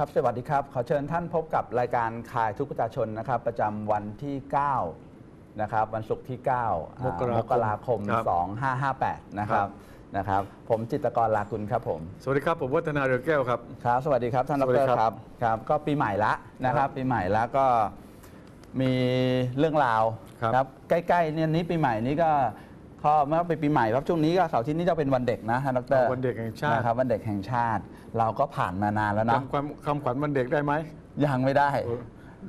ครับ สวัสดีครับ ขอเชิญท่านพบกับรายการคายทุกประชาชนนะครับ ประจำวันที่ 9 นะครับ วันศุกร์ที่9อ่ามกราคมมกราคม ครับ 2558 นะครัครับบนะครับ ผมจิตรกรลากุลครับผม สวัสดีครับ ผมวัฒนาเรือแก้วครับ ครับ สวัสดีครับท่านดสวัสดีรครับ ครับ ครับ ก็ปีใหม่ละนะครับ ปีใหม่ละก็มีเรื่องราวครับ ใกล้ๆเนี่ยนี้ปีใหม่นี้ก็ ก็เมื่อไปปีใหม่ครับช่วงนี้ก็เสาร์อาที่นี้จะเป็นวันเด็กนะท่านดรวันเด็กแห่งชาตินะครับวันเด็กแห่งชาติ เราก็ผ่านมานานแล้วนะจำความคำขวัญวันเด็กได้ไหมยังไม่ได้เออ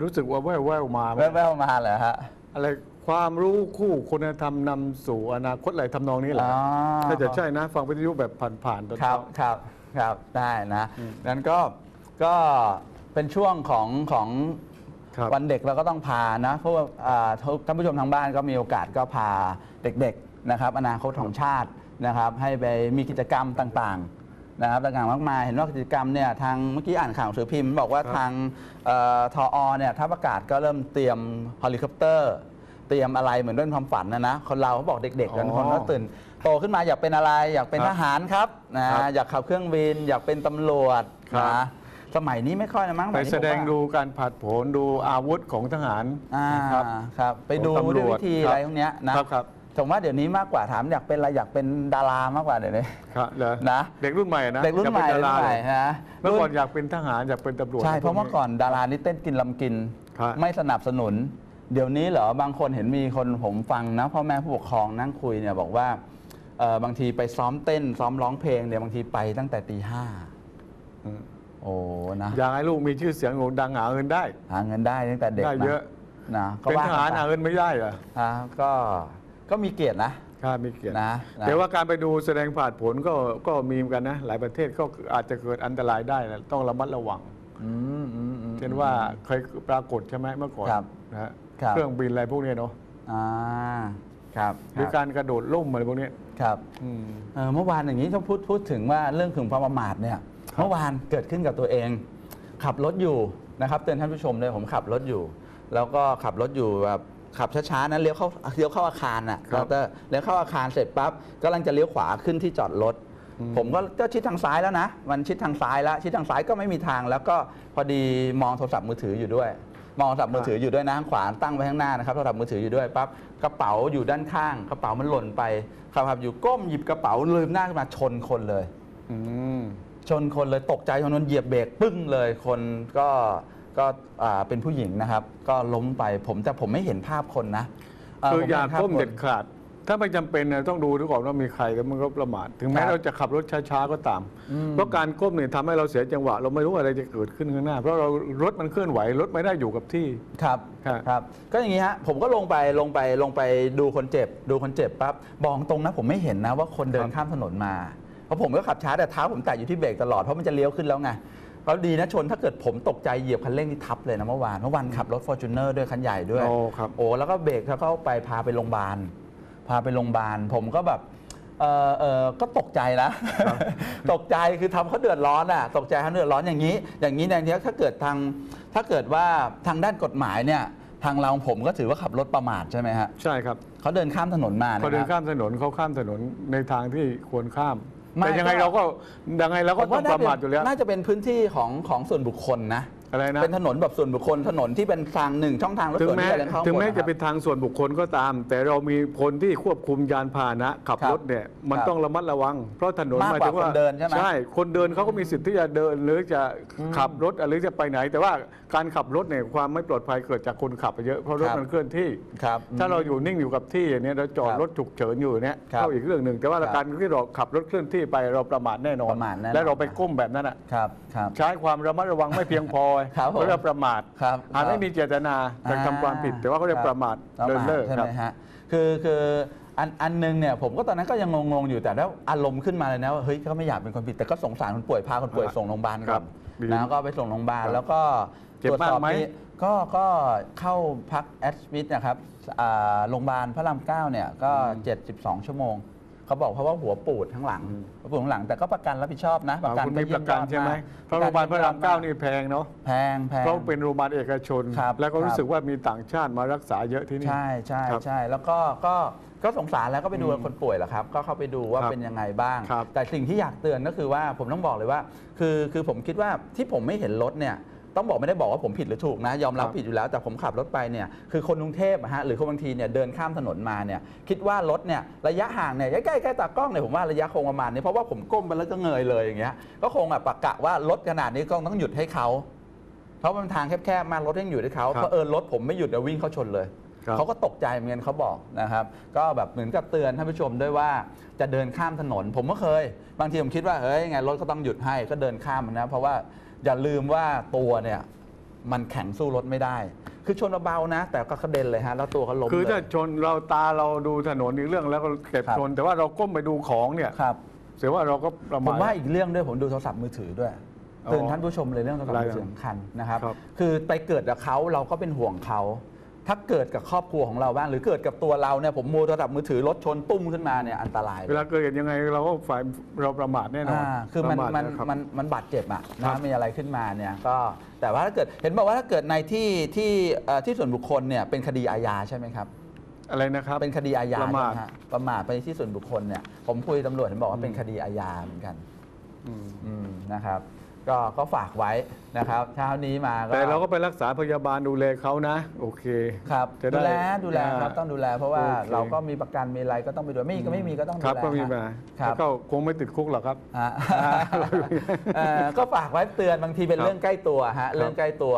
รู้สึกว่าแว่วแววๆมาแว่วๆมาเหรอฮะอะไรความรู้คู่คุณธรรมนำสู่อนาคตอะไรทำนองนี้แหละอ๋อถ้าจะใช่นะ ฟังวิทยุแบบผ่านๆตอนครัเช้าบครับครับได้นะอืมงั้นก็ก็เป็นช่วงของของครับวันเด็กเราก็ต้องพานะเพราะว่าอ่าท่านผู้ชมทางบ้านก็มีโอกาสก็พาเด็กๆ นะครับอนาคตของชาตินะครับให้ไปมีกิจกรรมต่างๆนะครับต่างๆมากมายเห็นว่ากิจกรรมเนี่ยทางเมื่อกี้อ่านข่าวหนังสือพิมพ์บอกว่าครับทางเอ่อทอเนี่ยถ้าประกาศก็เริ่มเตรียมเฮลิคอปเตอร์ เตรียมอะไรเหมือนเรื่องความฝันนะนะคนเราเขาบอกเด็กๆกันคนก็ตื่นโตขึ้นมาอยากเป็นอะไรอยากเป็นคทรับหารครับนะครับอยากขับเครื่องบิน อยากเป็นตำรวจครับ นะสมัยนี้ไม่ค่อยนะมั้งไปนี้แสดงผมว่าดูการผัดโผนดูอาวุธของทหารอ่านะครับ ครับ ไปดูของตำรด้วยวจวิธีครับอะไรพวกเนี้ยนะครับครับ ผมว่าเดี๋ยวนี้มากกว่าถามอยากเป็นอะไรอยากเป็นดารามากกว่าเดี๋ยวนี้ครับเหรอนะเด็กรุ่นใหม่นะเด็กรุ่นใหม่อยารุ่เป็นนดาราใหม่ฮะเมื่อก่อนรุ่นอยากเป็นทหารอยากเป็นตำรวจใช่เพราะเมื่อก่อนดารานี่เต้นกินลำกินครับไม่สนับสนุน เดี๋ยวนี้เหรอบางคนเห็นมีคนผมฟังนะพ่อแม่ผู้ปกครองนั่งคุยเนี่ยบอกว่าเอ่อบางทีไปซ้อมเต้น ซ้อมร้องเพลงเนี่ยบางทีไปตั้งแต่ตีห้าอืมโอ้นะอยากให้ลูกมีชื่อเสียงโด่งดังหาเงินได้ หาเงินได้ตั้งแต่เด็กได้นะเยอะนะก็เป็นว่าทหารกันไปหาเงินไม่ได้เหรออ่าก็ ก็มีเกียรตินะ ครับมีเกียรตินะนะ แต่ว่าการไปดูแสดงผ่านผลก็ก็มีเหมือนกันนะ หลายประเทศก็อาจจะเกิดอันตรายได้นะต้องระมัดระวัง อืมอืมอืม เช่นว่าเคยปรากฏใช่ไหมเมื่อก่อนครับนะฮะครับ เครื่องบินอะไรพวกเนี้ยเนาะอ่าครับหรือการกระโดดล่มอะไรพวกเนี้ยครับ อืม เอ่อเมื่อวานอย่างนี้ต้องพูดพูดถึงว่าเรื่องถึงความประมาทเนี่ยครับเมื่อวานเกิดขึ้นกับตัวเอง ขับรถอยู่นะครับเตือนท่านผู้ชมเลยผมขับรถอยู่ แล้วก็ขับรถอยู่แบบ ขับช้าๆนะเลี้ยวเข้าเลี้ยวเข้าอาคารน่ะครับดรเลี้ยวเข้าอาคารเสร็จปั๊บกำลังจะเลี้ยวขวาขึ้นที่จอดรถอืมผมก็ก็ชิดทางซ้ายแล้วนะ มันชิดทางซ้ายแล้ว ชิดทางซ้ายก็ไม่มีทางแล้วก็พอดีมองโทรศัพท์มือถืออยู่ด้วย มองโทรศัพท์มือถืออยู่ด้วยนะข้างขวาตั้งไว้ข้างหน้านะครับโทรศัพท์มือถืออยู่ด้วยปั๊บกระเป๋าอยู่ด้านข้าง กระเป๋ามันหล่นไปขับขับอยู่ก้มหยิบกระเป๋าลืมหน้าขึ้นมาชนคนเลย อืม ชนคนเลยตกใจชนคนเหยียบเบรกปึ้งเลยคนก็ ก็อ่าเป็นผู้หญิงนะครับ ก็ล้มไปผมแต่ผมไม่เห็นภาพคนนะเคือผมอย่าห็นภพก้มคน เด็ดขาด ถ้าไม่จำเป็นเนี่ยต้องดูดูก่อนว่ามีใครแล้วมันก็ประมาทถึงแม้ครับเราจะขับรถช้าๆก็ตาม อืม เพราะการก้มเนี่ยทำให้เราเสียจังหวะ เราไม่รู้อะไรจะเกิดขึ้นข้างหน้า เพราะเรารถมันเคลื่อนไหวรถไม่ได้อยู่กับที่ ครับครับ ครับก็อย่างนี้ฮะผมก็ลงไปลงไปลงไปดูคนเจ็บ ดูคนเจ็บปั๊บบอกตรงนะผมไม่เห็นนะว่าคนเดินครับข้ามถนนมาเพราะผมก็ขับช้าแต่เท้าผมแตะอยู่ที่เบรกตลอดเพราะมันจะเลี้ยวขึ้นแล้วไง แล้วดีนะชนถ้าเกิดผมตกใจเหยียบคันเร่งที่ทับเลยนะเมื่อวานเมื่อวานขับรถฟอร์จูเนอร์ด้วยคันใหญ่ด้วยโอ้ครับ โอ้แล้วก็เบรกแล้วก็ไปพาไปโรงพยาบาลพาไปโรงพยาบาล ผมก็แบบเออเออก็ตกใจนะ ตกใจคือทำเขาเดือดร้อนอะ ตกใจเขาเดือดร้อนอย่างนี้ อย่างนี้ในนี้ถ้าเกิดทางถ้าเกิดว่าทางด้านกฎหมายเนี่ยทางเราผมก็ถือว่าขับรถประมาทใช่ไหมฮะใช่ครับเขาเดินข้ามถนนมาพอเดินนะครับข้ามถนนเขาข้ามถนนในทางที่ควรข้าม ไม่แต่ยังไงก็ เราก็ยังไงเราก็ต้องประมาทอยู่แล้ว น่าจะเป็นพื้นที่ของของส่วนบุคคลนะ อะไรนะ เป็นถนนแบบส่วนบุคคลถนนที่เป็นทางหนึ่งช่องทางรถถึงส่วนแม้ที่จะเดินเข้าถึงแม้ข้างบนจะเป็นทางส่วนบุคคลก็ตาม แต่เรามีคนที่ควบคุมยานพาหนะขับครับรถเนี่ยมันครับต้องระมัดระวัง เพราะถนนมากหมายกว่าถึงว่าคนเดินใช่ไหมใช่ คนเดินเขาก็มีสิทธิ์ที่จะเดินหรือจะขับรถหรือจะไปไหน แต่ว่าการขับรถเนี่ยความไม่ปลอดภัยเกิดจากคนขับไปเยอะเพราะรถครับมันเคลื่อนที่ครับถ้าเราอยู่นิ่งอยู่กับที่อย่างเนี้ยเราจอดครับรถฉุกเฉินอยู่เนี่ยครับก็อีกเรื่องหนึ่งแต่ว่าครับการที่เราขับรถเคลื่อนที่ไปเราประมาทแน่นอนประมาทแน่นอนและเราไปก้มแบบนั้นอะครับครับใช้ความระมัดระวังไม่เพียงพอครับผมเขาเรียกประมาทครับอาจไม่มีเจตนาแต่ทำความผิด แต่ว่าเขาเรียกประมาทประเลินมาทเล่อใช่ครัไหบมฮะคือคืออันอันหนึงเนี่ยผมก็ตอนนั้นก็ยังงงๆอยู่แต่แล้วอารมณ์ขึ้นมาเลยนะว่าเฮ้ยเขาไม่อยากเป็นคนผิดแต่ก็สงสารคนป่วยพาคนป่วยครับส่งโรงพยาบาลคก่รัอบนดีนะก็ไปส่งโรงพยาบาลครับแล้วก็เจ็บตรวจสอบมากไหมนี่ก็ก็เข้าพักแอดมิดนะครับอ่าโรงพยาบาลพระรามเก้าเนี่ยก็ 72 ชั่วโมง เขาบอกเพราะว่าหัวปูดทั้งหลังหัวปูดทั้งหลังแต่ก็ประกันรับผิดชอบนะประอ่ากันคุณก็มีประกันใช่ไหมเยี่ยยอดเพราะโรงพยาบาลพระรามเก้านี่แพงเนาะแพงแพงเพราะเป็นโรงพยาบาลเอกชนครับแล้วก็ครู้รับสึกว่ามีต่างชาติมารักษาเยอะที่นี่ใช่ใช่ครับใช่แล้วก็ก็ก็สงสารแล้วก็ไปดูอืมคนป่วยแหละครับ ก็เข้าไปดูว่าครับเป็นยังไงบ้างครับแต่สิ่งที่อยากเตือนก็คือว่าผมต้องบอกเลยว่า คือคือผมคิดว่าที่ผมไม่เห็นรถเนี่ย ต้องบอกไม่ได้บอกว่าผมผิดหรือถูกนะ ยอมรับครับผิดอยู่แล้วแต่ผมขับรถไปเนี่ยคือคนกรุงเทพอะฮะหรือคนบางทีเนี่ยเดินข้ามถนนมาเนี่ยคิดว่ารถเนี่ยระยะห่างเนี่ยใกล้ๆใกล้ตากล้องเนี่ยผมว่าระยะคงประมาณนี้เพราะว่าผมก้มไปแล้วก็เงยเลยอย่างเงี้ยก็คงอะปะกะว่ารถขนาดนี้ก็ต้องหยุดให้เขาเพราะมันทางแคบๆมากรถยังอยู่ให้เขาครับเพราะเออรถผมไม่หยุดเดี๋ยววิ่งเข้าชนเลยครับเขาก็ตกใจเหมือนกันเขาบอกนะครับ ก็แบบเหมือนกับเตือนท่านผู้ชมด้วยว่าจะเดินข้ามถนน ผมก็เคย บางทีผมคิดว่าเฮ้ยไงรถก็ต้องหยุดให้ก็เดินข้ามมันนะ เพราะว่า อย่าลืมว่าตัวเนี่ยมันแข็งสู้รถไม่ได้ คือชนเบาๆนะ แต่ก็กระเด็นเลยฮะ แล้วตัวเขาล้มคือเลถ้ายชนเราตาเราดูถนนอีกเรื่องแล้วก็เก็บครับชน แต่ว่าเราก้มไปดูของเนี่ยครับเสียว่าเราก็ประผมาทมว่าอีกเรื่องด้วยผมดูโทรศัพท์มือถือด้วยอ๋อเตือนท่านผู้ชมเลยเรื่องโทรศัพท์มือถืออะไรอะสำคัญนะครับครับ คือไปเกิดกับเขาเราก็เป็นห่วงเขา ถ้าเกิดกับครอบครัวของเราบ้าง หรือเกิดกับตัวเราเนี่ยผมมูโทรศัพท์มือถือรถชนตุ้มขึ้นมาเนี่ยอันตรายเลยเวลาเกิดเหตุยังไงเราก็ฝ่ายเราประมาทแน่นอนอ่าคือมันประาทมันนะครับ มันมันบาดเจ็บอะครันะบ มีอะไรขึ้นมาเนี่ยก็แต่ว่าถ้าเกิดเห็นบอกว่าถ้าเกิดในที่ที่เอ่อที่ส่วนบุคคลเนี่ยเป็นคดีอาญาใช่ไหมครับ อะไรนะครับ เป็นคดีอาญาประมาท ใช่ไหฮะประมาทไปที่ส่วนบุคคลเนี่ยผมคุยตำรวจเห็นบอกว่าเป็นคดีอาญาเหมือนกันอืม อืมนะครับ ก็ก็ฝากไว้นะครับเช้านี้มาก็แต่เราก็ไปรักษาพยาบาลดูแลเขานะ โอเคครับจะได้ดูแลดูแลครับอ่าต้องดูแล เพราะว่าโอเค เราก็มีประกันมีอะไรก็ต้องไปดูไม่มีก็ไม่มีก็ต้องดูครับแลก็มีมาครับแล้วก็คงไม่ติดคุกหรอกครับ ฮะเอ่อก็ฝากไว้เตือนบางทีเป็นครับเรื่องใกล้ตัวฮะเรื่องใกล้ตัว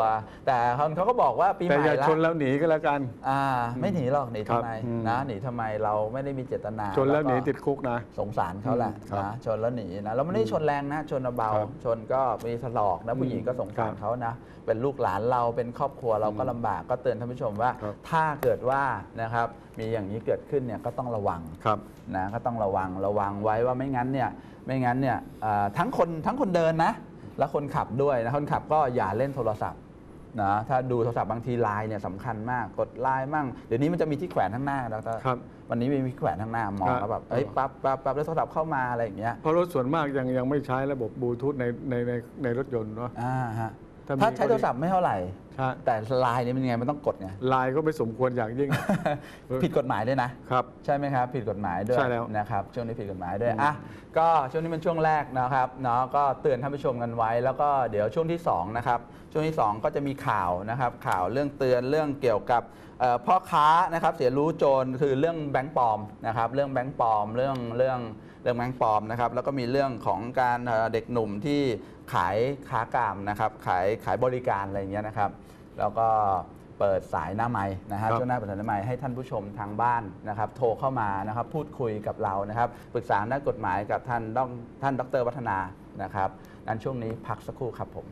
แต่คนเขาก็บอกว่าปีใหแต่ม่อย่าละชนแล้วหนีก็แล้วกัน อ่าไม่หนีหรอกหนีครัทำบไมอืม นะหนีทำไมเราไม่ได้มีเจตนาชนแล้วหนีก็ติดคุกนะ สงสารเขาแหละครับนะชนแล้วหนีนะแล้วไม่ได้ชนแรงนะชนเบาครับๆชนก็มีถลอกนะผู้หญิงก็สงสารครับเขานะ เป็นลูกหลานเราเป็นครอบครัวเราก็อืมลำบากก็เตือนท่านผู้ชมว่าครับถ้าเกิดว่านะครับมีอย่างนี้เกิดขึ้นเนี่ยก็ต้องระวังครับนะก็ต้องระวังระวังไว้ว่าไม่งั้นเนี่ยไม่งั้นเนี่ยเอ่อทั้งคนทั้งคนเดินนะและคนขับด้วยนะคนขับก็อย่าเล่นโทรศัพท์ นะถ้าดูโทรศัพท์บางทีไลน์เนี่ยสำคัญมากกดไลน์มั่งเดี๋ยวนี้มันจะมีที่แขวนข้างหน้าแล้วก็ครับวันนี้มีที่แขวนข้างหน้ามองครับ แล้วแบบเอ้ยปั๊บปั๊บปั๊บแล้วโทรศัพท์เข้ามาอะไรอย่างเงี้ยเพราะรถส่วนมากยังยังไม่ใช้ระบบบลูทูธในในในในรถยนต์เนาะ อ่าฮะ ถ้ามีถ้าใช้ก็ดีโทรศัพท์ไม่เท่าไหร่ใช่แต่ไลน์เนี่ยมันยังไงมันต้องกดไงลายก็ไม่สมควรอย่างยิ่ง ผิดกฎหมายด้วยนะ ครับ ใช่ไหมครับ ผิดกฎหมายด้วยใช่แล้วนะครับช่วงนี้ผิดกฎหมายด้วยอืมอะก็ช่วงนี้เป็นช่วงแรกนะครับเนาะก็เตือนท่านผู้ชมกันไว้ แล้วก็เดี๋ยวช่วงที่สองนะครับช่วงที่สองก็จะมีข่าวนะครับข่าวเรื่องเตือนเรื่องเกี่ยวกับเอ่อพ่อค้านะครับเสียรู้โจรคือเรื่องแบงก์ปลอมนะครับเรื่องแบงก์ปลอมเรื่องเรื่องเรื่องแบงก์ปลอมนะครับแล้วก็มีเรื่องของการเอ่อเด็กหนุ่มที่ ขายค้ากามนะครับขายขายบริการอะไรอย่างเงี้ยนะครับ แล้วก็เปิดสายหน้าไม้นะฮะครับ ช่วงหน้าเปิดสายหน้าไม้ให้ท่านผู้ชมทางบ้านนะครับ โทรเข้ามานะครับพูดคุยกับเรานะครับปรึกษาด้านกฎหมายกับท่านดองท่านดรวัฒนานะครับนั้นช่วงนี้พักสักครู่ครับผม